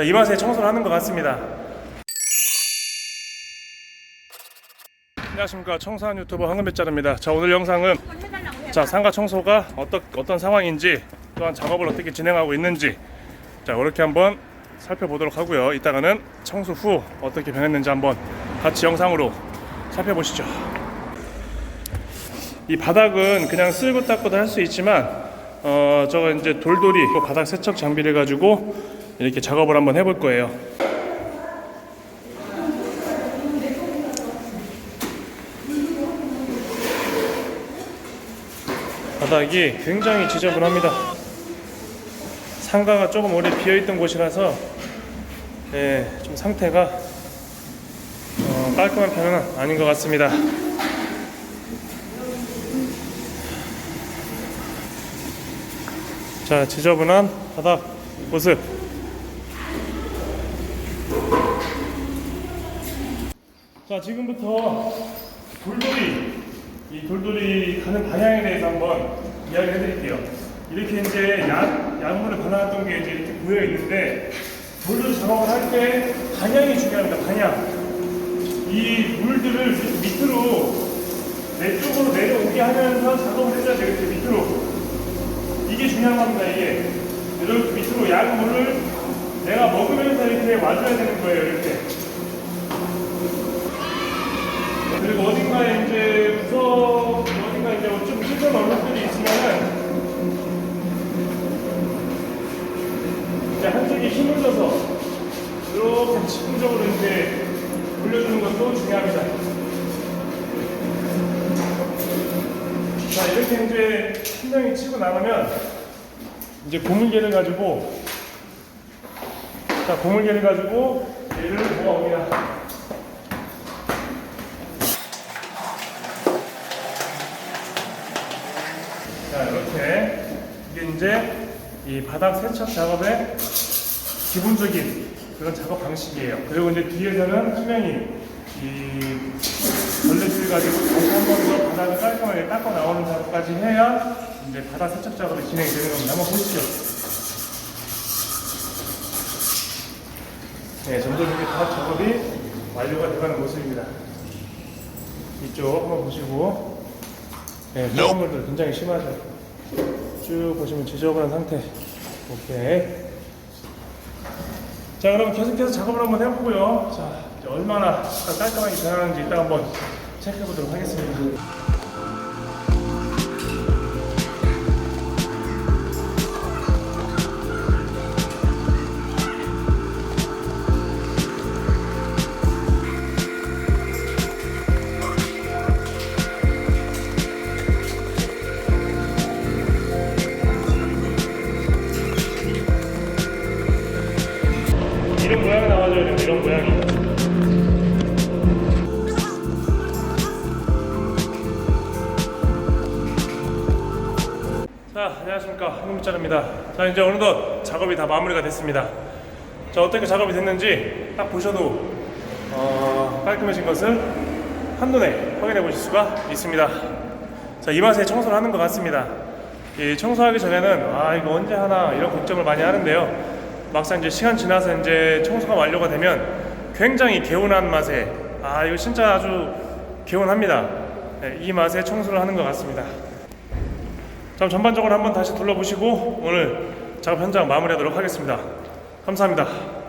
자, 이 맛에 청소를 하는 것 같습니다. 안녕하십니까 청소한 유튜버 황금배짜입니다. 자 오늘 영상은 자 상가 청소가 어떤 어떤 상황인지 또한 작업을 어떻게 진행하고 있는지 자 이렇게 한번 살펴보도록 하고요. 이따가는 청소 후 어떻게 변했는지 한번 같이 영상으로 살펴보시죠. 이 바닥은 그냥 쓸고 닦고도 할 수 있지만 어 저거 이제 돌돌이 그 바닥 세척 장비를 가지고 이렇게 작업을 한번 해볼 거예요. 바닥이 굉장히 지저분합니다. 상가가 조금 오래 비어있던 곳이라서 예, 좀 상태가 어, 깔끔한 편은 아닌 것 같습니다. 자, 지저분한 바닥 모습. 자, 지금부터 돌돌이, 이 돌돌이 가는 방향에 대해서 한번 이야기를 해드릴게요. 이렇게 이제 약, 약물을 발라놨던 게 이제 이렇게 보여 있는데, 돌돌이 작업을 할 때 방향이 중요합니다, 방향. 이 물들을 밑으로 내 쪽으로 내려오게 하면서 작업을 해줘야 이렇게 밑으로. 이게 중요한 겁니다, 이게. 이렇게 밑으로 약물을 내가 먹으면서 이렇게 와줘야 되는 거예요, 이렇게. 그리고 어딘가에 이제 무서 어딘가 이제 좀 찢은 얼룩들이 있으면은 이제 한쪽에 힘을 줘서 이렇게 집중적으로 이제 돌려주는 것도 중요합니다. 자 이렇게 이제 한 명이 치고 나가면 이제 고물개를 가지고 자 고물개를 가지고 얘를 모아옵니다. 자 이렇게 이게 이제 이 바닥 세척 작업의 기본적인 그런 작업 방식이에요. 그리고 이제 뒤에서는 투명인 이 걸레질 가지고 다시 한 번 더 바닥을 깔끔하게 닦아 나오는 작업까지 해야 이제 바닥 세척 작업이 진행이 되는 겁니다. 한번 보시죠. 네, 점점 이렇게 바닥 작업이 완료가 돼가는 모습입니다. 이쪽 한번 보시고 네, 흙물들 굉장히 심하죠. 쭉 보시면 지저분한 상태. 오케이. 자, 그럼 계속해서 작업을 한번 해보고요. 자, 이제 얼마나 깔끔하게 변하는지 이따 한번 체크해 보도록 하겠습니다. 이런 모양이. 자, 안녕하십니까. 한국자입니다. 자, 이제 어느덧 작업이 다 마무리가 됐습니다. 자, 어떻게 작업이 됐는지 딱 보셔도 어, 깔끔해진 것을 한눈에 확인해 보실 수가 있습니다. 자, 이 맛에 청소를 하는 것 같습니다. 이 청소하기 전에는 아, 이거 언제 하나 이런 걱정을 많이 하는데요. 막상 이제 시간 지나서 이제 청소가 완료가 되면 굉장히 개운한 맛에 아, 이거 진짜 아주 개운합니다. 네, 이 맛에 청소를 하는 것 같습니다. 자, 전반적으로 한번 다시 둘러보시고 오늘 작업 현장 마무리하도록 하겠습니다. 감사합니다.